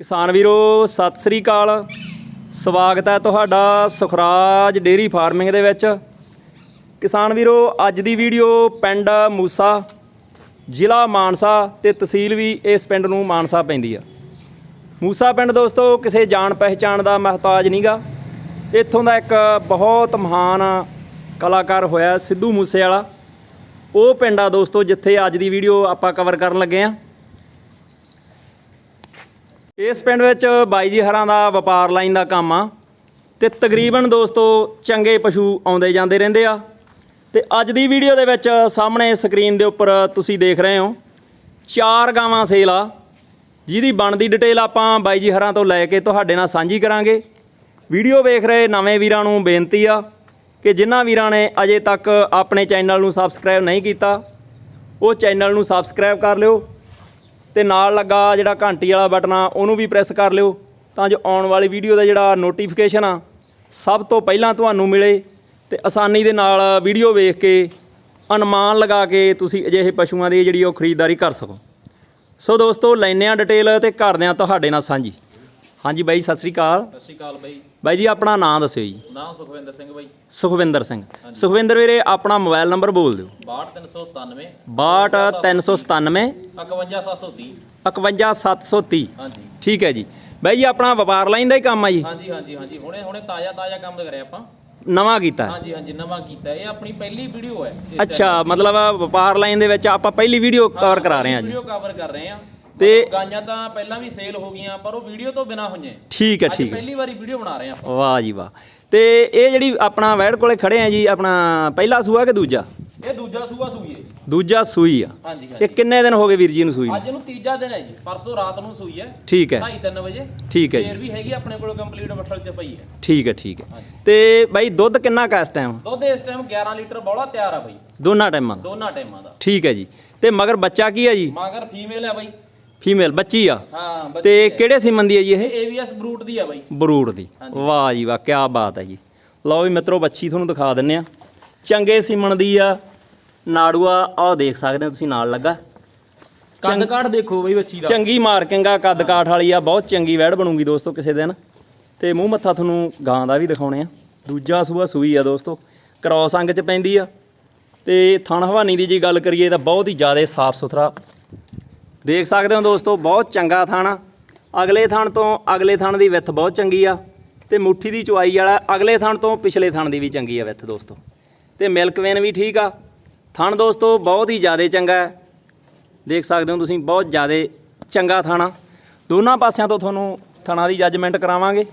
ਕਿਸਾਨ ਵੀਰੋ, ਸਤਿ ਸ੍ਰੀ ਅਕਾਲ। ਸਵਾਗਤ ਹੈ ਤੁਹਾਡਾ ਸੁਖਰਾਜ ਡੇਰੀ ਫਾਰਮਿੰਗ ਦੇ ਵਿੱਚ। ਕਿਸਾਨ ਵੀਰੋ, ਅੱਜ ਦੀ ਵੀਡੀਓ ਪਿੰਡ ਮੂਸਾ, ਜ਼ਿਲ੍ਹਾ ਮਾਨਸਾ ਤੇ ਤਹਿਸੀਲ ਵੀ ਇਸ ਪਿੰਡ ਨੂੰ ਮਾਨਸਾ ਪੈਂਦੀ ਆ। ਮੂਸਾ ਪਿੰਡ ਦੋਸਤੋ, ਕਿਸੇ ਜਾਣ ਪਹਿਚਾਣ ਦਾ ਮਹਤਾਜ ਨਹੀਂਗਾ। ਇੱਥੋਂ ਦਾ ਇੱਕ ਬਹੁਤ ਮਹਾਨ ਕਲਾਕਾਰ ਹੋਇਆ ਸਿੱਧੂ ਮੂਸੇ ਵਾਲਾ ਉਹ ਪਿੰਡ ਆ ਦੋਸਤੋ, ਜਿੱਥੇ ਅੱਜ ਦੀ ਵੀਡੀਓ ਆਪਾਂ ਕਵਰ ਕਰਨ ਲੱਗੇ ਆ। ਇਸ ਪਿੰਡ ਵਿੱਚ ਬਾਈ ਜੀ ਹਰਾਂ ਦਾ ਵਪਾਰ ਲਾਈਨ ਦਾ ਕੰਮ ਆ ਤੇ ਤਕਰੀਬਨ ਦੋਸਤੋ ਚੰਗੇ ਪਸ਼ੂ ਆਉਂਦੇ ਜਾਂਦੇ ਰਹਿੰਦੇ ਆ। ਤੇ ਅੱਜ ਦੀ ਵੀਡੀਓ ਦੇ ਵਿੱਚ ਸਾਹਮਣੇ ਸਕਰੀਨ ਦੇ ਉੱਪਰ ਤੁਸੀਂ ਦੇਖ ਰਹੇ ਹੋ। ਚਾਰ ਗਾਵਾਂ ਸੇਲ ਆ। ਜਿਹਦੀ ਬਣਦੀ ਡਿਟੇਲ ਆਪਾਂ ਬਾਈ ਜੀ ਹਰਾਂ ਤੋਂ ਲੈ ਕੇ ਤੁਹਾਡੇ ਨਾਲ ਸਾਂਝੀ ਕਰਾਂਗੇ। ਵੀਡੀਓ ਵੇਖ ਰਹੇ ਨਵੇਂ ਵੀਰਾਂ ਨੂੰ ਬੇਨਤੀ ਆ ਕਿ ਜਿਨ੍ਹਾਂ ਵੀਰਾਂ ਨੇ ਅਜੇ ਤੱਕ ਆਪਣੇ ਚੈਨਲ ਨੂੰ ਸਬਸਕ੍ਰਾਈਬ ਨਹੀਂ ਕੀਤਾ, ਉਹ ਚੈਨਲ ਨੂੰ ਸਬਸਕ੍ਰਾਈਬ ਕਰ ਲਿਓ। ਤੇ ਨਾਲ ਲੱਗਾ ਜਿਹੜਾ ਘੰਟੀ ਵਾਲਾ ਬਟਨ ਆ, ਉਹਨੂੰ ਵੀ ਪ੍ਰੈਸ ਕਰ ਲਿਓ। ਤਾਂ ਜੋ ਆਉਣ ਵਾਲੀ ਵੀਡੀਓ ਦਾ ਜਿਹੜਾ ਨੋਟੀਫਿਕੇਸ਼ਨ ਆ, ਸਭ ਤੋਂ ਪਹਿਲਾਂ ਤੁਹਾਨੂੰ ਮਿਲੇ ਤੇ ਆਸਾਨੀ ਦੇ ਨਾਲ ਵੀਡੀਓ ਵੇਖ ਕੇ, ਅਨੁਮਾਨ ਲਗਾ ਕੇ ਤੁਸੀਂ ਅਜਿਹੇ ਪਸ਼ੂਆਂ ਦੀ ਜਿਹੜੀ ਉਹ ਖਰੀਦਦਾਰੀ ਕਰ ਸਕੋ। ਸੋ ਦੋਸਤੋ ਲੈਨੇ ਆ ਡਿਟੇਲ ਤੇ ਕਰਦੇ ਆ ਤੁਹਾਡੇ ਨਾਲ ਸਾਂਝੀ। ਹਾਂਜੀ ਬਾਈ ਸਤਿ ਸ੍ਰੀ ਅਕਾਲ। ਸਤਿ ਸ਼੍ਰੀ ਅਕਾਲ ਬਾਈ। ਬਾਈ ਜੀ ਆਪਣਾ ਨਾਮ ਦੱਸਿਓ ਜੀ। ਨਾਮ ਸੁਖਵਿੰਦਰ ਸਿੰਘ ਬਾਈ। ਸੁਖਵਿੰਦਰ ਸਿੰਘ। ਸੁਖਵਿੰਦਰ ਵੀਰੇ ਆਪਣਾ ਮੋਬਾਈਲ ਨੰਬਰ ਬੋਲ ਦਿਓ। 62397 62397 51730 51730 ਹਾਂਜੀ। ਠੀਕ ਹੈ ਜੀ। ਬਾਈ ਜੀ ਆਪਣਾ ਵਪਾਰ ਲਾਈਨ ਦਾ ਹੀ ਕੰਮ ਆ ਜੀ। ਹਾਂਜੀ ਹਾਂਜੀ ਹਾਂਜੀ। ਹੁਣੇ ਹੁਣੇ ਤਾਜ਼ਾ ਤਾਜ਼ਾ ਕੰਮ ਕਰਿਆ ਆਪਾਂ। ਨਵਾਂ ਕੀਤਾ। ਹੈ। ਹਾਂਜੀ ਹਾਂਜੀ ਨਵਾਂ ਕੀਤਾ। ਇਹ ਆਪਣੀ ਪਹਿਲੀ ਵੀਡੀਓ ਹੈ। ਅੱਛਾ ਮਤਲਬ ਵਪਾਰ ਲਾਈਨ ਦੇ ਵਿੱਚ ਆਪਾਂ ਪਹਿਲੀ ਵੀਡੀਓ ਕਵਰ ਕਰਾ ਰਹੇ ਹਾਂ ਜੀ। ਵੀਡੀਓ ਕਵਰ ਕਰ ਰਹੇ ਆ ਤੇ ਗਾਈਆਂ ਤਾਂ ਪਹਿਲਾਂ ਵੀ ਸੇਲ ਹੋ ਗਈਆਂ ਪਰ ਉਹ ਵੀਡੀਓ ਤੋਂ ਬਿਨਾ ਹੋਈਆਂ। ਠੀਕ ਹੈ ਠੀਕ ਹੈ। ਪਹਿਲੀ ਵਾਰੀ ਵੀਡੀਓ ਬਣਾ ਰਹੇ ਆ ਆਪਾਂ। ਵਾਹ ਜੀ ਵਾਹ। ਤੇ ਇਹ ਜਿਹੜੀ ਆਪਣਾ ਵੈੜ ਕੋਲੇ ਖੜੇ ਆ ਜੀ ਆਪਣਾ ਪਹਿਲਾ ਸੂਆ ਕਿ ਦੂਜਾ? ਇਹ ਦੂਜਾ ਸੂਆ ਸੂਈ ਹੈ ਦੂਜਾ ਸੂਈ ਆ। ਹਾਂਜੀ ਇਹ ਕਿੰਨੇ ਦਿਨ ਹੋ ਗਏ ਵੀਰ ਜੀ ਨੂੰ ਸੂਈ? ਅੱਜ ਇਹਨੂੰ ਤੀਜਾ ਦਿਨ ਹੈ ਜੀ। ਪਰਸੋਂ ਰਾਤ ਨੂੰ ਸੂਈ ਹੈ। ਠੀਕ ਹੈ। 2:30 ਵਜੇ। ਠੀਕ ਹੈ ਜੀ। ਫੇਰ ਵੀ ਹੈਗੀ ਆਪਣੇ ਕੋਲ ਕੰਪਲੀਟ ਬੱਠਲ ਚ ਪਈ ਹੈ। ਠੀਕ ਹੈ ਠੀਕ ਹੈ। ਤੇ ਬਾਈ ਦੁੱਧ ਕਿੰਨਾ ਕਾ ਇਸ ਟਾਈਮ ਦੁੱਧ ਇਸ ਟਾਈਮ 11 ਲੀਟਰ ਬੋਲਾ ਤਿਆਰ ਆ ਬਾਈ। ਦੋਨਾਂ ਟਾਈਮਾਂ ਦਾ। ਦੋਨਾਂ ਟਾਈਮਾਂ ਦਾ। ਠੀਕ ਹੈ ਜੀ। ਤੇ ਮਗਰ ਬੱਚਾ ਕੀ ਆ ਜੀ? ਮਗਰ ਫੀਮੇਲ ਹੈ ਬਾਈ। ਫੀਮੇਲ ਬੱਚੀ ਆ? ਹਾਂ ਬੱਚੀ ਤੇ ਕਿਹੜੇ ਸੀਮਨ ਦੀ ਹੈ ਜੀ ਇਹ? ਏਵੀਐਸ ਬਰੂਟ ਦੀ ਆ ਬਾਈ। ਬਰੂੜ ਦੀ। ਵਾਹ ਜੀ ਵਾਹ ਕੀ ਬਾਤ ਹੈ ਜੀ। ਲਓ ਵੀ ਮਿੱਤਰੋ ਬੱਚੀ ਤੁਹਾਨੂੰ ਦਿਖਾ ਦਿੰਨੇ ਆ। ਚੰਗੇ ਸੀਮਣ ਦੀ ਆ। ਨਾੜੂਆ ਆਹ ਦੇਖ ਸਕਦੇ ਹੋ ਤੁਸੀਂ ਨਾਲ ਲੱਗਾ। ਕੰਦ ਕਾਠ ਦੇਖੋ ਬਾਈ ਬੱਚੀ ਦਾ। ਚੰਗੀ ਮਾਰਕਿੰਗ ਆ ਕੱਦ ਕਾਠ ਵਾਲੀ ਆ। ਬਹੁਤ ਚੰਗੀ ਵੈੜ ਬਣੂਗੀ ਦੋਸਤੋ ਕਿਸੇ ਦਿਨ। ਤੇ ਮੂੰਹ ਮੱਥਾ ਤੁਹਾਨੂੰ ਗਾਂ ਦਾ ਵੀ ਦਿਖਾਉਣੇ ਆ। ਦੂਜਾ ਸੂਆ ਸੂਈ ਆ ਦੋਸਤੋ। ਕ੍ਰੋਸ ਅੰਗ ਚ ਪੈਂਦੀ ਆ। ਤੇ ਥਣ ਹਵਾਨੀ ਦੀ ਜੀ ਗੱਲ ਕਰੀਏ ਤਾਂ ਬਹੁਤ ਹੀ ਜ਼ਿਆਦਾ ਸਾਫ਼ ਸੁਥਰਾ ਦੇਖ ਸਕਦੇ ਹੋ ਦੋਸਤੋ, ਬਹੁਤ ਚੰਗਾ ਥਣ ਅਗਲੇ ਥਣ ਤੋਂ ਅਗਲੇ ਥਣ ਦੀ ਵਿੱਥ ਬਹੁਤ ਚੰਗੀ ਆ ਤੇ ਮੁੱਠੀ ਦੀ ਚੁਆਈ ਵਾਲਾ ਅਗਲੇ ਥਣ ਤੋਂ ਪਿਛਲੇ ਥਣ ਦੀ ਵੀ ਚੰਗੀ ਆ ਵਿੱਥ ਦੋਸਤੋ। ਤੇ ਮਿਲਕ ਵੇਨ ਵੀ ਠੀਕ ਆ। ਥਣ ਦੋਸਤੋ, ਬਹੁਤ ਹੀ ਜ਼ਿਆਦਾ ਚੰਗਾ ਹੈ। ਦੇਖ ਸਕਦੇ ਹੋ ਤੁਸੀਂ, ਬਹੁਤ ਜ਼ਿਆਦਾ ਚੰਗਾ ਥਾਣਾ ਦੋਨਾਂ ਪਾਸਿਆਂ ਤੋਂ ਤੁਹਾਨੂੰ ਥਣਾ ਦੀ ਜੱਜਮੈਂਟ ਕਰਾਵਾਂਗੇ।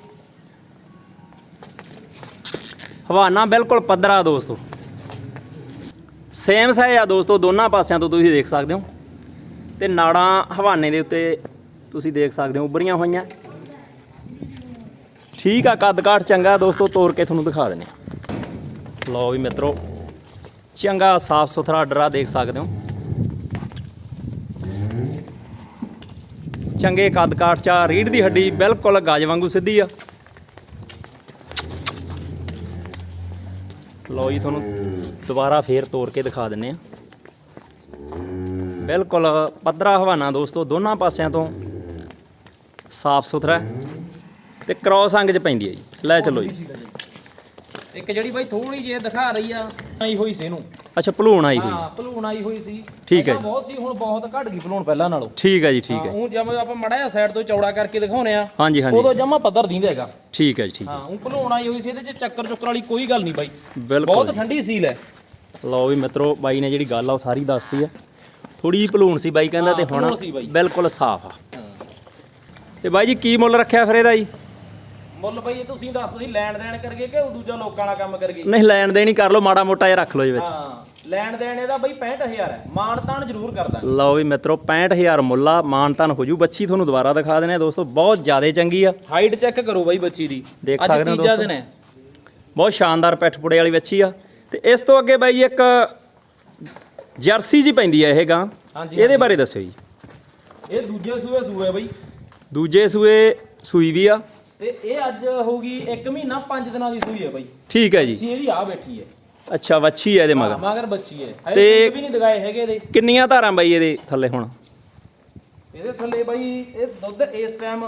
ਹਵਾਨਾ ਬਿਲਕੁਲ ਪੱਧਰਾ ਦੋਸਤੋ। ਸੇਮ ਸਾਈਜ਼ ਆ ਦੋਸਤੋ, ਦੋਨਾਂ ਪਾਸਿਆਂ ਤੋਂ ਤੁਸੀਂ ਦੇਖ ਸਕਦੇ ਹੋ। ਤੇ ਨਾੜਾਂ ਹਵਾਨੇ ਦੇ ਉੱਤੇ ਤੁਸੀਂ ਦੇਖ ਸਕਦੇ ਹੋ, ਉੱਭਰੀਆਂ ਹੋਈਆਂ। ਠੀਕ ਆ ਕੱਦ ਕਾਠ ਚੰਗਾ, ਦੋਸਤੋ ਤੋੜ ਕੇ ਤੁਹਾਨੂੰ ਦਿਖਾ ਦਿੰਦੇ ਆ ਲਓ ਵੀ ਮਿੱਤਰੋ, ਚੰਗਾ ਸਾਫ਼ ਸੁਥਰਾ ਡਰਾ ਦੇਖ ਸਕਦੇ ਹੋ। ਚੰਗੇ ਕੱਦ ਕਾਠ ਚਾ ਰੀੜ ਦੀ ਹੱਡੀ ਬਿਲਕੁਲ ਗਾਜ ਵਾਂਗੂ ਸਿੱਧੀ ਆ। ਲਓ ਜੀ, ਤੁਹਾਨੂੰ ਦੁਬਾਰਾ ਫੇਰ ਤੋੜ ਕੇ ਦਿਖਾ ਦਿੰਨੇ ਆ ਬਿਲਕੁਲ ਪੱਧਰਾ ਹਵਾਨਾ ਦੋਸਤੋ ਦੋਨਾਂ ਪਾਸਿਆਂ ਤੋਂ ਸਾਫ਼ ਸੁਥਰਾ ਤੇ ਕ੍ਰੋਸ ਅੰਗ ਚ ਪੈਂਦੀ ਹੈ ਜੀ। ਲੈ ਚੱਲੋ ਜੀ। ਇੱਕ ਜਿਹੜੀ ਬਾਈ ਥੋੜੀ ਜਿਹੀ ਦਿਖਾ ਰਹੀ ਆ ਆਈ ਹੋਈ ਸੀ ਇਹਨੂੰ। ਅੱਛਾ ਭਲੂਣ ਆਈ ਹੋਈ। ਹਾਂ ਭਲੂਣ ਆਈ ਹੋਈ ਸੀ। ਠੀਕ ਹੈ ਪਹਿਲਾਂ ਬਹੁਤ ਸੀ ਹੁਣ ਬਹੁਤ ਘਟ ਗਈ ਭਲੂਣ ਪਹਿਲਾਂ ਨਾਲੋਂ। ਠੀਕ ਹੈ ਜੀ ਠੀਕ ਹੈ। ਉਹ ਜਿਵੇਂ ਆਪਾਂ ਮੜਾ ਜਿਹਾ ਸਾਈਡ ਤੋਂ ਚੌੜਾ ਕਰਕੇ ਦਿਖਾਉਨੇ ਆ ਹਾਂਜੀ ਹਾਂਜੀ। ਉਦੋਂ ਜਮਾ ਪੱਧਰ ਦਿੰਦਾ ਹੈਗਾ। ਠੀਕ ਹੈ ਜੀ ਠੀਕ ਹੈ। ਹਾਂ ਉਹ ਭਲੂਣ ਆਈ ਹੋਈ ਸੀ ਇਹਦੇ ਚ ਚੱਕਰ ਚੁੱਕਰ ਵਾਲੀ ਕੋਈ ਗੱਲ ਨਹੀਂ ਬਾਈ। ਬਿਲਕੁਲ ਬਹੁਤ ਠੰਡੀ ਸੀਲ ਹੈ। ਲਓ ਵੀ ਮਿੱਤਰੋ ਬਾਈ ਨੇ ਜਿਹੜੀ ਗੱਲ ਆ ਉਹ ਸਾਰੀ ਦੱਸਤੀ ਆ ਥੋੜੀ ਭਲੂਣ ਸੀ ਬਾਈ ਕਹਿੰਦਾ ਤੇ ਹੁਣ ਭਲੂਣ ਸੀ ਬਾਈ। ਬਿਲਕੁਲ ਸਾਫ਼ ਆ। ਤੇ ਬਾਈ ਜੀ ਕੀ ਮੁੱਲ ਰੱਖਿਆ ਫਿਰ ਇਹਦਾ ਜੀ? ਮੁੱਲ ਬਾਈ ਇਹ ਤੁਸੀਂ ਦੱਸ ਤੁਸੀਂ ਲੈਣ ਦੇਣ ਕਰਗੇ ਕਿ ਉਹ ਦੂਜਾ ਲੋਕਾਂ ਵਾਲਾ ਕੰਮ ਕਰਗੇ ਨਹੀਂ ਲੈਣ ਦੇਣ ਹੀ ਕਰ ਲਓ ਮਾੜਾ ਮੋਟਾ ਜਿਹਾ ਰੱਖ ਲਓ ਜੀ ਵਿੱਚ। ਹਾਂ ਲੈਣ ਦੇਣ ਇਹਦਾ ਬਾਈ 65000 ਹੈ। ਮਾਣ ਤਾਣ ਜ਼ਰੂਰ ਕਰਦਾ। ਲਓ ਵੀ ਮਿੱਤਰੋ 65000 ਮੁੱਲਾ ਮਾਨਤਨ ਹੋ ਜੂ। ਬੱਚੀ ਤੁਹਾਨੂੰ ਦੁਬਾਰਾ ਦਿਖਾ ਦੇਣੇ ਆ ਦੋਸਤੋ ਬਹੁਤ ਜ਼ਿਆਦਾ ਚੰਗੀ ਆ। ਹਾਈਟ ਚੈੱਕ ਕਰੋ ਬਾਈ ਬੱਚੀ ਦੀ। ਦੇਖ ਅੱਜ ਸਕਦੇ ਹੋ ਤੀਜਾ ਦੋਸਤੋ। ਦਿਨ ਹੈ। ਬਹੁਤ ਸ਼ਾਨਦਾਰ ਪਿੱਠ ਪੁੜੇ ਵਾਲੀ ਬੱਚੀ ਆ। ਤੇ ਇਸ ਤੋਂ ਅੱਗੇ ਬਾਈ ਜੀ ਇੱਕ ਜਰਸੀ ਜੀ ਪੈਂਦੀ ਆ ਇਹ ਗਾਂ। ਹਾਂਜੀ, ਇਹਦੇ ਬਾਰੇ ਦੱਸਿਓ ਜੀ। ਇਹ ਦੂਜੇ ਸੂਏ ਸੂਏ ਬਾਈ। ਦੂਜੇ ਸੂਏ ਸੂਈ ਵੀ ਆ। ਤੇ ਇਹ ਅੱਜ ਹੋਊਗੀ 1 ਮਹੀਨਾ 5 ਦਿਨਾਂ ਦੀ ਸੂਈ ਹੈ ਬਾਈ। ਠੀਕ ਹੈ ਜੀ। ਸੀ ਇਹਦੀ ਆ ਬੈਠੀ ਹੈ ਅੱਛਾ ਵੱਛੀ ਹੈ ਇਹਦੇ ਮਗਰ। ਮਗਰ ਬੱਚੀ ਹੈ ਤੇ- ਤੇ ਵੀ ਨਹੀਂ ਦਗਾਏ ਹੈਗੇ ਇਹਦੇ। ਕਿੰਨੀਆਂ ਧਾਰਾਂ ਬਾਈ ਇਹਦੇ ਥੱਲੇ ਹੁਣ? ਇਹਦੇ ਥੱਲੇ ਬਾਈ ਇਹ ਦੁੱਧ ਇਸ ਟਾਈਮ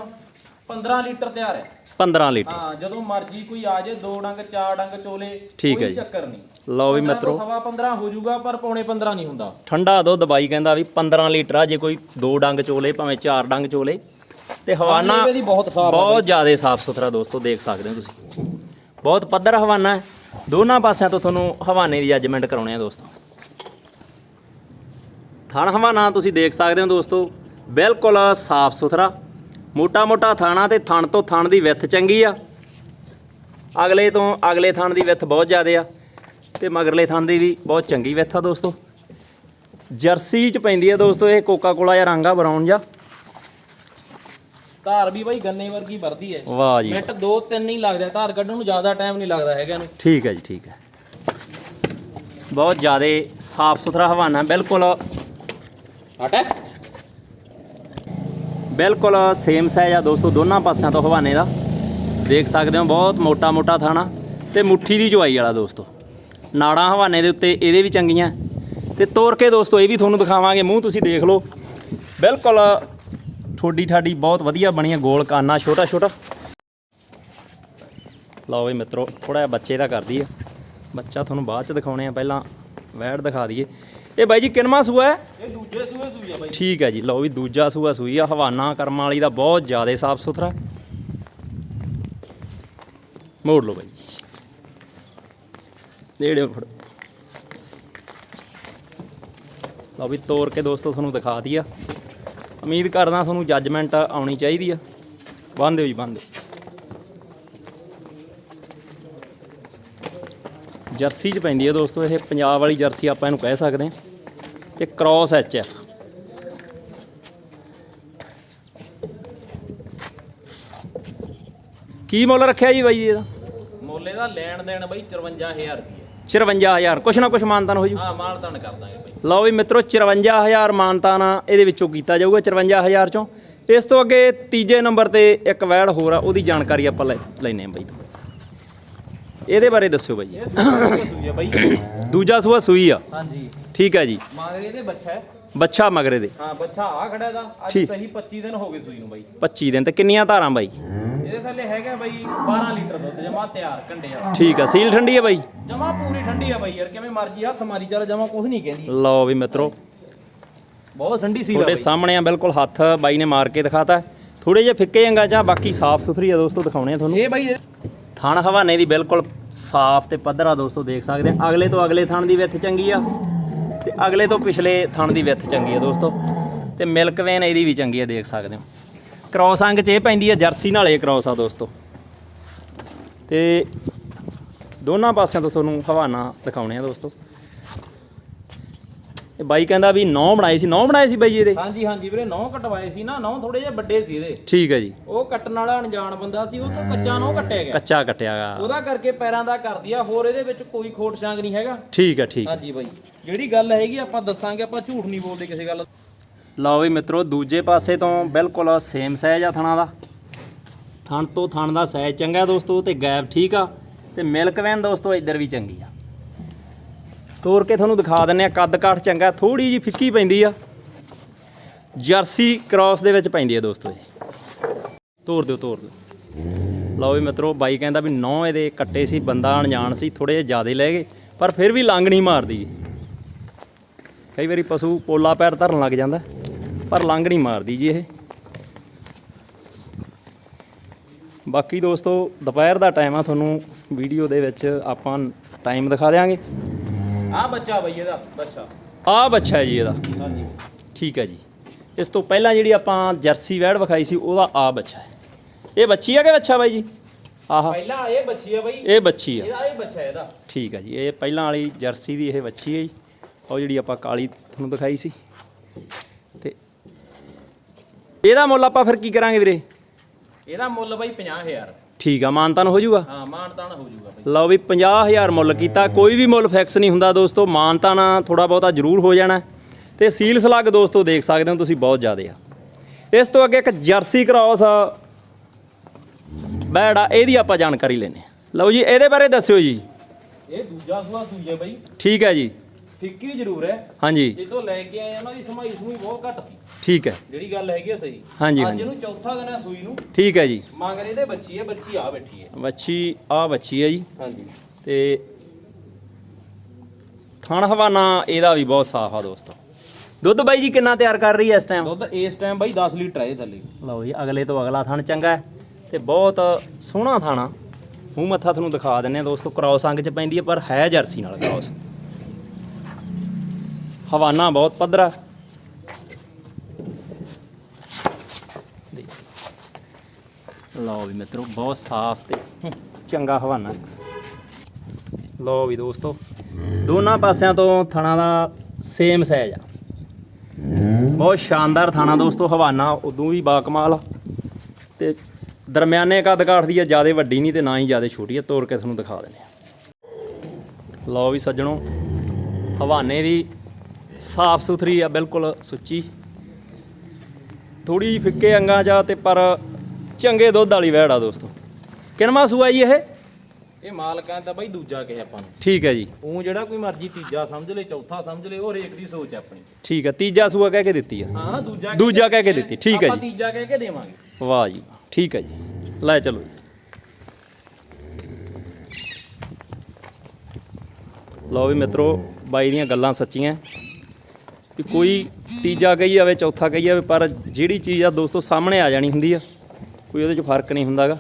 15 ਲੀਟਰ ਤਿਆਰ ਹੈ। 15 ਲੀਟਰ। ਹਾਂ ਜਦੋਂ ਮਰਜ਼ੀ ਕੋਈ ਆ ਜੇ ਦੋ ਡੰਗ ਚਾਰ ਡੰਗ ਚੋਲੇ ਠੀਕ ਹੈ ਕੋਈ ਜੀ। ਚੱਕਰ ਨਹੀਂ। ਲਓ ਵੀ 15 ਮਿੱਤਰੋ। ਸਵਾ 15 ਹੋ ਜਾਊਗਾ ਪਰ ਪੌਣੇ 15 ਨਹੀਂ ਹੁੰਦਾ। ਠੰਡਾ ਦੁੱਧ ਬਾਈ ਕਹਿੰਦਾ ਵੀ 15 ਲੀਟਰ ਆ ਜੇ ਕੋਈ ਦੋ ਡੰਗ ਚੋਲੇ ਭਾਵੇਂ ਚਾਰ ਡੰਗ ਚੋਲੇ। ਤੇ ਹਵਾਨਾ ਲੇਵੇ ਦੀ ਬਹੁਤ ਸਾਫ਼ ਬਹੁਤ ਜ਼ਿਆਦਾ ਸਾਫ਼ ਸੁਥਰਾ ਦੋਸਤੋ ਦੇਖ ਸਕਦੇ ਹੋ ਤੁਸੀਂ। ਬਹੁਤ ਪੱਧਰ ਹਵਾਨਾ ਹੈ। ਦੋਨਾਂ ਪਾਸਿਆਂ ਤੋਂ ਤੁਹਾਨੂੰ ਹਵਾਨੇ ਦੀ ਜੱਜਮੈਂਟ ਕਰਾਉਣੇ ਆ ਦੋਸਤੋ। ਥਣ ਹਵਾਨਾ ਤੁਸੀਂ ਦੇਖ ਸਕਦੇ ਹੋ ਦੋਸਤੋ ਬਿਲਕੁਲ ਸਾਫ਼ ਸੁਥਰਾ। ਮੋਟਾ ਮੋਟਾ ਥਾਣਾ ਤੇ ਥਣ ਤੋਂ ਥਣ ਦੀ ਵਿੱਥ ਚੰਗੀ ਆ। ਅਗਲੇ ਤੋਂ ਅਗਲੇ ਥਣ ਦੀ ਵਿੱਥ ਬਹੁਤ ਜ਼ਿਆਦਾ ਆ ਤੇ ਮਗਰਲੇ ਥਣ ਦੀ ਵੀ ਬਹੁਤ ਚੰਗੀ ਵਿੱਥ ਆ ਦੋਸਤੋ। ਜਰਸੀ ਚ ਪੈਂਦੀ ਆ ਦੋਸਤੋ ਇਹ ਕੋਕਾ ਕੋਲਾ ਜਾਂ ਰੰਗਾ ਬਰਾਊਨ ਜਾਂ। ਧਾਰ ਵੀ ਬਾਈ ਗੰਨੇ ਵਰਗੀ ਵਰਦੀ ਹੈ ਵਾਹ ਜੀ। ਮਿੰਟ 2 3 ਹੀ ਲੱਗਦਾ ਧਾਰ ਕੱਢਣ ਨੂੰ ਜ਼ਿਆਦਾ ਟਾਈਮ ਨਹੀਂ ਲੱਗਦਾ ਹੈਗਾ ਇਹਨੂੰ। ਠੀਕ ਹੈ ਜੀ ਠੀਕ ਹੈ ਬਹੁਤ ਜ਼ਿਆਦਾ ਸਾਫ਼ ਸੁਥਰਾ ਹਵਾਨਾ ਬਿਲਕੁਲ। ਹਟਾ। ਬਿਲਕੁਲ ਸੇਮ ਸਾਈਜ਼ ਆ ਦੋਸਤੋ, ਦੋਨਾਂ ਪਾਸਿਆਂ ਤੋਂ ਹਵਾਨੇ ਦਾ। ਦੇਖ ਸਕਦੇ ਹੋ, ਬਹੁਤ ਮੋਟਾ ਮੋਟਾ ਥਾਣਾ ਤੇ ਮੁੱਠੀ ਦੀ ਚੁਆਈ ਵਾਲਾ ਦੋਸਤੋ। ਨਾੜਾਂ ਹਵਾਨੇ ਦੇ ਉੱਤੇ ਇਹਦੇ ਵੀ ਚੰਗੀਆਂ। ਤੇ ਤੋਰ ਕੇ ਦੋਸਤੋ, ਇਹ ਵੀ ਤੁਹਾਨੂੰ ਦਿਖਾਵਾਂਗੇ, ਮੂੰਹ ਤੁਸੀਂ ਦੇਖ ਲਓ। ਬਿਲਕੁਲ ਠੋਡੀ ਠਾਡੀ ਬਹੁਤ ਵਧੀਆ ਬਣੀਆਂ ਗੋਲ ਕਾਨਾ, ਛੋਟਾ ਛੋਟਾ। ਲਓ ਵੀ ਮਿੱਤਰੋ ਥੋੜਾ ਜਿਹਾ ਬੱਚੇ ਦਾ ਕਰਦੀ ਆ। ਬੱਚਾ ਤੁਹਾਨੂੰ ਬਾਅਦ ਚ ਦਿਖਾਉਣੇ ਆ, ਪਹਿਲਾਂ ਵੈੜ ਦਿਖਾ ਦਈਏ। ਇਹ ਬਾਈ ਜੀ ਕਿੰਨਵਾਂ ਸੂਆ ਹੈ? ਇਹ ਦੂਜੇ ਸੂਏ ਸੂਈ ਆ ਬਾਈ ਠੀਕ ਹੈ ਜੀ ਲਓ ਵੀ ਦੂਜਾ ਸੂਆ ਸੂਈ ਆ ਹਵਾਨਾ ਕਰਮ ਵਾਲੀ ਦਾ ਬਹੁਤ ਜ਼ਿਆਦਾ ਸਾਫ਼ ਸੁਥਰਾ। ਮੋੜ ਲਓ ਬਾਈ ਨੇੜੇ ਫੜੋ। ਲਓ ਵੀ ਤੋੜ ਕੇ ਦੋਸਤੋ ਤੁਹਾਨੂੰ ਦਿਖਾ ਦਈਆ ਉਮੀਦ ਕਰਦਾ ਤੁਹਾਨੂੰ ਜੱਜਮੈਂਟ ਆਉਣੀ ਚਾਹੀਦੀ ਆ। ਬੰਦ ਦਿਓ ਜੀ ਬੰਦ। ਜਰਸੀ ਚ ਪੈਂਦੀ ਹੈ ਦੋਸਤੋ ਇਹ ਪੰਜਾਬ ਵਾਲੀ ਜਰਸੀ ਆਪਾਂ ਇਹਨੂੰ ਕਹਿ ਸਕਦੇ ਹਾਂ। ਤੇ ਕ੍ਰਾਸ ਐਚ ਐਫ ਕੀ ਮੁੱਲ ਰੱਖਿਆ ਜੀ ਬਾਈ ਇਹਦਾ? ਮੋਲੇ ਦਾ ਲੈਣ ਦੇਣ ਬਾਈ 54000 ਰੁਪਏ 54000 ਕੁਛ ਨਾ ਕੁਛ ਮਾਨਤਾਨ ਹੋ ਜੂ। ਹਾਂ ਮਾਲ ਤਣ ਕਰ ਦਾਂਗੇ ਬਾਈ। ਲਓ ਵੀ ਮਿੱਤਰੋ 54000 ਮਾਨਤਾਨ ਇਹਦੇ ਵਿੱਚੋਂ ਕੀਤਾ ਜਾਊਗਾ 54000 ਚੋਂ। ਇਸ ਤੋਂ ਅੱਗੇ ਤੀਜੇ ਨੰਬਰ ਤੇ ਇੱਕ ਵੈੜ ਹੋਰ ਆ ਉਹਦੀ ਜਾਣਕਾਰੀ ਆਪਾਂ ਲੈ ਲੈਨੇ ਆ ਬਾਈ। ਇਹਦੇ ਬਾਰੇ ਦੱਸਿਓ ਬਾਈ। ਦੂਜਾ ਸੂਆ ਸੂਈ ਆ। ਹਾਂਜੀ। ਠੀਕ ਹੈ ਜੀ। ਮਾਗਰੇ ਇਹਦੇ ਬੱਚਾ ਹੈ। ਬੱਚਾ ਮਗਰੇ ਦੇ। ਹਾਂ ਬੱਚਾ ਆ ਖੜਾ ਦਾ ਅੱਜ ਠੀਕ। ਸਹੀ 25 ਦਿਨ ਹੋ ਗਏ ਸੂਈ ਨੂੰ ਬਾਈ। 25 ਦਿਨ ਤੇ ਕਿੰਨੀਆਂ ਧਾਰਾਂ ਬਾਈ? ਇਹਦੇ ਥੱਲੇ ਹੈਗਾ ਬਾਈ 12 ਲੀਟਰ ਦੁੱਧ ਜਮਾ ਤਿਆਰ ਕੰਡੇ ਵਾਲਾ। ਠੀਕ ਆ ਸੀਲ ਠੰਡੀ ਆ ਬਾਈ? ਜਮਾ ਪੂਰੀ ਠੰਡੀ ਆ ਬਾਈ ਯਾਰ ਕਿਵੇਂ ਮਰਜ਼ੀ ਹੱਥ ਮਾਰੀ ਚੱਲ ਜਮਾ ਕੁਝ ਨਹੀਂ ਕਹਿੰਦੀ। ਲਓ ਵੀ ਮਿੱਤਰੋ। ਬਹੁਤ ਠੰਡੀ ਸੀ ਤੁਹਾਡੇ ਸਾਹਮਣੇ ਆ ਬਿਲਕੁਲ ਹੱਥ ਬਾਈ ਨੇ ਮਾਰ ਕੇ ਦਿਖਾਤਾ। ਥੋੜੇ ਜਿਹੇ ਫਿੱਕੇ ਅੰਗਾ ਜਾਂ ਬਾਕੀ ਸਾਫ਼ ਸੁਥਰੀ ਆ ਦੋਸਤੋ ਦਿਖਾਉਣੇ ਆ ਤੁਹਾਨੂੰ। ਇਹ ਬਾਈ ਥਣ ਹਵਾਨੇ ਦੀ ਬਿਲਕੁਲ ਸਾਫ਼ ਤੇ ਪੱਧਰਾ ਦੋਸਤੋ ਦੇਖ ਸਕਦੇ ਆ। ਅਗਲੇ ਤੋਂ ਅਗਲੇ ਥਣ ਦੀ ਵਿੱਥ ਚੰਗੀ ਆ। ਤੇ ਅਗਲੇ ਤੋਂ ਪਿਛਲੇ ਥਣ ਦੀ ਵਿੱਥ ਚੰਗੀ ਆ ਦੋਸਤੋ। ਤੇ ਮਿਲਕ ਵੇਨ ਇਹਦੀ ਵੀ ਚੰਗੀ ਆ, ਦੇਖ ਸਕਦੇ ਹੋ। ਕ੍ਰਾਸ ਅੰਗ 'ਚ ਇਹ ਪੈਂਦੀ ਆ, ਜਰਸੀ ਨਾਲ ਇਹ ਕ੍ਰਾਸ ਆ ਦੋਸਤੋ। ਤੇ ਦੋਨਾਂ ਪਾਸਿਆਂ ਤੋਂ ਤੁਹਾਨੂੰ ਹਵਾਨਾ ਦਿਖਾਉਣੇ ਆ ਦੋਸਤੋ। ਇਹ ਬਾਈ ਕਹਿੰਦਾ ਵੀ ਨੌ ਬਣਾਏ ਸੀ ਨੌ ਬਣਾਏ ਸੀ ਬਾਈ ਜੀ ਇਹਦੇ? ਹਾਂਜੀ ਹਾਂਜੀ ਵੀਰੇ ਨੌ ਕਟਵਾਏ ਸੀ ਨਾ ਨੌ ਥੋੜੇ ਜਿਹੇ ਵੱਡੇ ਸੀ ਇਹਦੇ। ਠੀਕ ਹੈ ਜੀ। ਉਹ ਕੱਟਣ ਵਾਲਾ ਅਣਜਾਣ ਬੰਦਾ ਸੀ ਉਹ ਤੋਂ ਕੱਚਾ ਨੌ ਕੱਟਿਆ ਗਿਆ। ਕੱਚਾ ਕੱਟਿਆਗਾ ਉਹਦਾ ਕਰਕੇ ਪੈਰਾਂ ਦਾ ਕਰਦੀ ਆ ਹੋਰ ਇਹਦੇ ਵਿੱਚ ਕੋਈ ਖੋਟ ਛਾਂਗ ਨਹੀਂ ਹੈਗਾ। ਠੀਕ ਹੈ ਠੀਕ। ਹਾਂਜੀ ਬਾਈ ਜਿਹੜੀ ਗੱਲ ਹੈਗੀ ਆਪਾਂ ਦੱਸਾਂਗੇ ਆਪਾਂ ਝੂਠ ਨਹੀਂ ਬੋਲਦੇ ਕਿਸੇ ਗੱਲ ਲਓ ਵੀ ਮਿੱਤਰੋ ਦੂਜੇ ਪਾਸੇ ਤੋਂ ਬਿਲਕੁਲ ਸੇਮ ਸਾਈਜ਼ ਆ ਥਣਾ ਦਾ। ਥਣ ਤੋਂ ਥਣ ਦਾ ਸਾਈਜ਼ ਚੰਗਾ ਦੋਸਤੋ ਤੇ ਗੈਪ ਠੀਕ ਆ। ਤੇ ਮਿਲਕ ਵੈਨ ਦੋਸਤੋ ਇੱਧਰ ਵੀ ਚੰਗੀ ਆ। ਤੋਰ ਕੇ ਤੁਹਾਨੂੰ ਦਿਖਾ ਦਿੰਨੇ ਆ ਕੱਦ ਕਾਠ ਚੰਗਾ ਥੋੜੀ ਜੀ ਫਿੱਕੀ ਪੈਂਦੀ ਆ। ਜਰਸੀ ਕ੍ਰਾਸ ਦੇ ਵਿੱਚ ਪੈਂਦੀ ਆ ਦੋਸਤੋ ਜੀ। ਤੋਰ ਦਿਓ ਤੋਰ ਦਿਓ। ਲਓ ਵੀ ਮਿੱਤਰੋ, ਬਾਈ ਕਹਿੰਦਾ ਵੀ ਨੌ ਇਹਦੇ ਕੱਟੇ ਸੀ, ਬੰਦਾ ਅਣਜਾਣ ਸੀ ਥੋੜੇ ਜਿਹਾ ਜ਼ਿਆਦਾ ਲੈ ਗਏ, ਪਰ ਫਿਰ ਵੀ ਲੰਗ ਨਹੀਂ ਮਾਰਦੀ। ਕਈ ਵਾਰੀ ਪਸ਼ੂ ਪੋਲਾ ਪੈਰ ਧਰਨ ਲੱਗ ਜਾਂਦਾ, ਪਰ ਲੰਗ ਨਹੀਂ ਮਾਰਦੀ ਜੀ ਇਹ। ਬਾਕੀ ਦੋਸਤੋ, ਦੁਪਹਿਰ ਦਾ ਟਾਈਮ ਆ, ਤੁਹਾਨੂੰ ਵੀਡੀਓ ਦੇ ਵਿੱਚ ਆਪਾਂ ਟਾਈਮ ਦਿਖਾ ਦਿਆਂਗੇ। ਆਹ ਬੱਚਾ ਬਾਈ ਇਹਦਾ ਬੱਚਾ। ਆਹ ਬੱਚਾ ਹੈ ਜੀ ਇਹਦਾ। ਹਾਂਜੀ। ਠੀਕ ਹੈ ਜੀ। ਇਸ ਤੋਂ ਪਹਿਲਾਂ ਜਿਹੜੀ ਆਪਾਂ ਜਰਸੀ ਵੈੜ ਵਿਖਾਈ ਸੀ ਉਹਦਾ ਆ ਬੱਚਾ ਹੈ। ਇਹ ਬੱਚੀ ਆ ਕਿ ਬੱਚਾ ਬਾਈ ਜੀ? ਆਹਾ। ਪਹਿਲਾਂ ਇਹ ਬੱਚੀ ਆ ਬਾਈ। ਇਹ ਬੱਚੀ ਆ। ਇਹਦਾ ਇਹ ਬੱਚਾ ਇਹਦਾ। ਠੀਕ ਹੈ ਜੀ। ਇਹ ਪਹਿਲਾਂ ਵਾਲੀ ਜਰਸੀ ਦੀ ਇਹ ਬੱਚੀ ਹੈ ਜੀ। ਉਹ ਜਿਹੜੀ ਆਪਾਂ ਕਾਲੀ ਤੁਹਾਨੂੰ ਦਿਖਾਈ ਸੀ। ਤੇ ਇਹਦਾ ਮੁੱਲ ਆਪਾਂ ਫਿਰ ਕੀ ਕਰਾਂਗੇ ਵੀਰੇ? ਇਹਦਾ ਮੁੱਲ ਬਾਈ 50000 ਠੀਕ ਆ ਮਾਨਤਾਨ ਹੋ ਜਾਊਗਾ? ਹਾਂ ਮਾਨਤਾਨ ਹੋ ਜਾਊਗਾ ਬਾਈ। ਲਓ ਵੀ 50000 ਮੁੱਲ ਕੀਤਾ ਕੋਈ ਵੀ ਮੁੱਲ ਫਿਕਸ ਨਹੀਂ ਹੁੰਦਾ ਦੋਸਤੋ ਮਾਨਤਾਨ ਥੋੜਾ ਬਹੁਤਾ ਜ਼ਰੂਰ ਹੋ ਜਾਣਾ। ਤੇ ਸੀਲ ਸਲੱਗ ਦੋਸਤੋ ਦੇਖ ਸਕਦੇ ਹੋ ਤੁਸੀਂ ਬਹੁਤ ਜ਼ਿਆਦੇ ਆ। ਇਸ ਤੋਂ ਅੱਗੇ ਇੱਕ ਜਰਸੀ ਕ੍ਰਾਸ ਬੈੜਾ ਇਹਦੀ ਆਪਾਂ ਜਾਣਕਾਰੀ ਲੈਨੇ ਆ ਲਓ ਜੀ ਇਹਦੇ ਬਾਰੇ ਦੱਸਿਓ ਜੀ। ਇਹ ਦੂਜਾ ਸੂਆ ਸੂਈ ਹੈ ਬਾਈ। ਠੀਕ ਹੈ ਜੀ। ਫਿੱਕੀ ਜ਼ਰੂਰ ਹੈ। ਹਾਂਜੀ। ਜਦੋਂ ਲੈ ਕੇ ਆਏ ਆ ਉਹਨਾਂ ਦੀ ਸਮਾਈ ਸੂਈ ਬਹੁਤ ਘੱਟ ਸੀ। ਠੀਕ ਹੈ। ਜਿਹੜੀ ਗੱਲ ਹੈਗੀ ਆ ਸਹੀ। ਹਾਂਜੀ, ਅੱਜ। ਇਹਨੂੰ ਚੌਥਾ ਦਿਨ ਹੈ ਸੂਈ ਨੂੰ। ਠੀਕ ਹੈ ਜੀ। ਮਗਰ ਇਹਦੇ ਬੱਚੀ ਹੈ ਬੱਚੀ ਆ ਬੈਠੀ ਹੈ। ਵੱਛੀ ਆ ਵੱਛੀ ਹੈ ਜੀ। ਹਾਂਜੀ। ਤੇ ਥਣ ਹਵਾਨਾ ਇਹਦਾ ਵੀ ਬਹੁਤ ਸਾਫ਼ ਆ ਦੋਸਤੋ। ਦੁੱਧ ਬਾਈ ਜੀ ਕਿੰਨਾ ਤਿਆਰ ਕਰ ਰਹੀ ਹੈ ਇਸ ਟਾਈਮ ਦੁੱਧ ਇਸ ਟਾਈਮ ਬਾਈ 10 ਲੀਟਰ ਹੈ ਇਹ ਥੱਲੇ। ਲਓ ਜੀ ਅਗਲੇ ਤੋਂ ਅਗਲਾ ਥਣ ਚੰਗਾ ਹੈ। ਤੇ ਬਹੁਤ ਸੋਹਣਾ ਥਾਣਾ ਮੂੰਹ ਮੱਥਾ ਤੁਹਾਨੂੰ ਦਿਖਾ ਦਿੰਨੇ ਆ ਦੋਸਤੋ ਕ੍ਰਾਸ ਅੰਗ ਚ ਪੈਂਦੀ ਹੈ ਪਰ ਹੈ ਜਰਸੀ ਨਾਲ ਕ੍ਰਾਸ ਹਵਾਨਾ ਬਹੁਤ ਪੱਧਰਾ ਲਓ ਵੀ ਮਿੱਤਰੋ, ਬਹੁਤ ਸਾਫ਼ ਤੇ ਚੰਗਾ ਹਵਾਨਾ। ਲਓ ਵੀ ਦੋਸਤੋ, ਦੋਨਾਂ ਪਾਸਿਆਂ ਤੋਂ ਥਣਾ ਦਾ ਸੇਮ ਸਾਈਜ਼ ਆ। ਬਹੁਤ ਸ਼ਾਨਦਾਰ ਥਾਣਾ ਦੋਸਤੋ, ਹਵਾਨਾ, ਉਦੋਂ ਵੀ ਬਾਕਮਾਲ ਆ। ਤੇ ਦਰਮਿਆਨੇ ਕੱਦ ਕਾਠ ਦੀ ਆ, ਜ਼ਿਆਦਾ ਵੱਡੀ ਨਹੀਂ ਤੇ ਨਾ ਹੀ ਜ਼ਿਆਦਾ ਛੋਟੀ ਆ ਤੋੜ ਕੇ ਤੁਹਾਨੂੰ ਦਿਖਾ ਦਿੰਦੇ ਆ। ਲਓ ਵੀ ਸੱਜਣੋ, ਹਵਾਨੇ ਦੀ ਸਾਫ਼ ਸੁਥਰੀ ਆ ਬਿਲਕੁਲ ਸੁੱਚੀ। ਥੋੜੀ ਜਿਹੀ ਫਿੱਕੇ ਅੰਗਾਂ ਚ ਆ ਤੇ ਪਰ ਚੰਗੇ ਦੁੱਧ ਵਾਲੀ ਵੈੜ ਆ ਦੋਸਤੋ। ਕਿੰਨਵਾਂ ਸੂਆ ਜੀ ਇਹ? ਇਹ ਮਾਲਕਾਂ ਦਾ ਬਾਈ ਦੂਜਾ ਕਹੇ ਆਪਾਂ ਨੂੰ। ਠੀਕ ਹੈ ਜੀ। ਉਹ ਜਿਹੜਾ ਕੋਈ ਮਰਜ਼ੀ ਤੀਜਾ ਸਮਝ ਲੇ ਚੌਥਾ ਸਮਝ ਲੇ ਉਹ ਰੇਕ ਦੀ ਸੋਚ ਹੈ ਆਪਣੀ। ਠੀਕ ਹੈ ਤੀਜਾ ਸੂਆ ਕਹਿ ਕੇ ਦਿੱਤੀ ਆ। ਹਾਂ ਦੂਜਾ ਦੂਜਾ ਕਹਿ ਕੇ ਦਿੱਤੀ ਠੀਕ ਹੈ ਆਪਾਂ ਜੀ ਤੀਜਾ ਕਹਿ ਕੇ ਦੇਵਾਂਗੇ। ਵਾਹ ਜੀ। ਠੀਕ ਹੈ ਜੀ। ਲੈ ਚਲੋ ਜੀ। ਲਓ ਵੀ ਮਿੱਤਰੋ ਬਾਈ ਦੀਆਂ ਗੱਲਾਂ ਸੱਚੀਆਂ। ਕਿ ਕੋਈ ਤੀਜਾ ਕਹੀ ਜਾਵੇ ਚੌਥਾ ਕਹੀ ਜਾਵੇ ਪਰ ਜਿਹੜੀ ਚੀਜ਼ ਆ ਦੋਸਤੋ ਸਾਹਮਣੇ ਆ ਜਾਣੀ ਹੁੰਦੀ ਆ ਕੋਈ ਉਹਦੇ 'ਚ ਫ਼ਰਕ ਨਹੀਂ ਹੁੰਦਾਗਾ।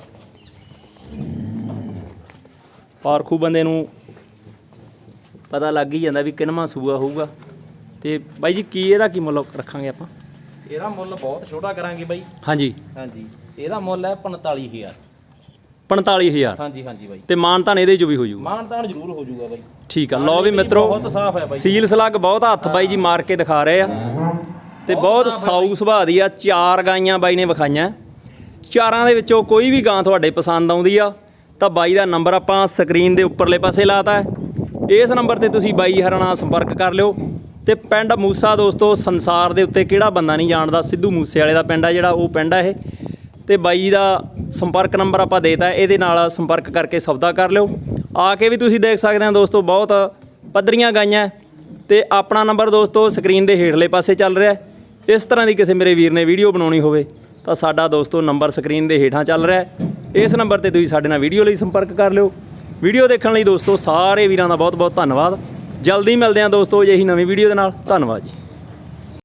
ਪਾਰਖੂ ਬੰਦੇ ਨੂੰ ਪਤਾ ਲੱਗ ਹੀ ਜਾਂਦਾ ਵੀ ਕਿੰਨਵਾਂ ਸੂਆ ਹੋਊਗਾ। ਤੇ ਬਾਈ ਜੀ ਕੀ ਇਹਦਾ ਕੀ ਮੁੱਲ ਰੱਖਾਂਗੇ ਆਪਾਂ? ਇਹਦਾ ਮੁੱਲ ਬਹੁਤ ਛੋਟਾ ਕਰਾਂਗੇ ਬਾਈ। ਹਾਂਜੀ। ਹਾਂਜੀ। ਇਹਦਾ ਮੁੱਲ ਹੈ 45000 45000 ਹਾਂਜੀ ਹਾਂਜੀ ਬਾਈ। ਤੇ ਮਾਨਤਾਨ ਇਹਦੇ 'ਚ ਵੀ ਹੋ ਜਾਊਗਾ ਮਾਨਤਾਨ ਜ਼ਰੂਰ ਹੋ ਜਾਊਗਾ ਬਾਈ। ਠੀਕ ਆ। ਲਓ ਵੀ ਮਿੱਤਰੋ ਬਹੁਤ ਸਾਫ਼ ਹੈ ਬਾਈ। ਸੀਲ ਸਲੱਗ ਬਹੁਤ ਹੱਥ ਬਾਈ ਜੀ ਮਾਰ ਕੇ ਦਿਖਾ ਰਹੇ ਆ। ਤੇ ਬਹੁਤ ਸਾਊ ਸੁਭਾਅ ਦੀ ਆ ਚਾਰ ਗਾਈਆਂ ਬਾਈ ਨੇ ਵਿਖਾਈਆਂ। ਚਾਰਾਂ ਦੇ ਵਿੱਚੋਂ ਕੋਈ ਵੀ ਗਾਂ ਤੁਹਾਡੇ ਪਸੰਦ ਆਉਂਦੀ ਆ ਤਾਂ ਬਾਈ ਦਾ ਨੰਬਰ ਆਪਾਂ ਸਕਰੀਨ ਦੇ ਉੱਪਰਲੇ ਪਾਸੇ ਲਾਤਾ ਇਸ ਨੰਬਰ ਤੇ ਤੁਸੀਂ ਬਾਈ ਹਰਾਂ ਨਾਲ ਸੰਪਰਕ ਕਰ ਲਿਓ। ਤੇ ਪਿੰਡ ਮੂਸਾ ਦੋਸਤੋ ਸੰਸਾਰ ਦੇ ਉੱਤੇ ਕਿਹੜਾ ਬੰਦਾ ਨਹੀਂ ਜਾਣਦਾ? ਸਿੱਧੂ ਮੂਸੇ ਵਾਲੇ ਦਾ ਪਿੰਡ ਆ ਜਿਹੜਾ ਉਹ ਪਿੰਡ ਆ ਇਹ। ਅਤੇ ਬਾਈ ਜੀ ਦਾ ਸੰਪਰਕ ਨੰਬਰ ਆਪਾਂ ਦੇਤਾ, ਇਹਦੇ ਨਾਲ ਸੰਪਰਕ ਕਰਕੇ ਸੌਦਾ ਕਰ ਲਿਓ। ਆ ਕੇ ਵੀ ਤੁਸੀਂ ਦੇਖ ਸਕਦੇ ਹੋ ਦੋਸਤੋ, ਬਹੁਤ ਪੱਧਰੀਆਂ ਗਾਈਆਂ ਹੈ ਤੇ ਆਪਣਾ ਨੰਬਰ ਦੋਸਤੋ ਸਕਰੀਨ ਦੇ ਹੇਠਲੇ ਪਾਸੇ ਚੱਲ ਰਿਹਾ ਇਸ ਤਰ੍ਹਾਂ ਦੀ ਕਿਸੇ ਮੇਰੇ ਵੀਰ ਨੇ ਵੀਡੀਓ ਬਣਾਉਣੀ ਹੋਵੇ, ਤਾਂ ਸਾਡਾ ਦੋਸਤੋ ਨੰਬਰ ਸਕਰੀਨ ਦੇ ਹੇਠਾਂ ਚੱਲ ਰਿਹਾ ਇਸ ਨੰਬਰ ਤੇ ਤੁਸੀਂ ਸਾਡੇ ਨਾਲ ਵੀਡੀਓ ਲਈ ਸੰਪਰਕ ਕਰ ਲਿਓ। ਵੀਡੀਓ ਦੇਖਣ ਲਈ ਦੋਸਤੋ ਸਾਰੇ ਵੀਰਾਂ ਦਾ ਬਹੁਤ ਬਹੁਤ ਧੰਨਵਾਦ। ਜਲਦੀ ਮਿਲਦੇ ਹਾਂ ਦੋਸਤੋ ਅਜਿਹੀ ਨਵੀਂ ਵੀਡੀਓ ਦੇ ਨਾਲ। ਧੰਨਵਾਦ ਜੀ।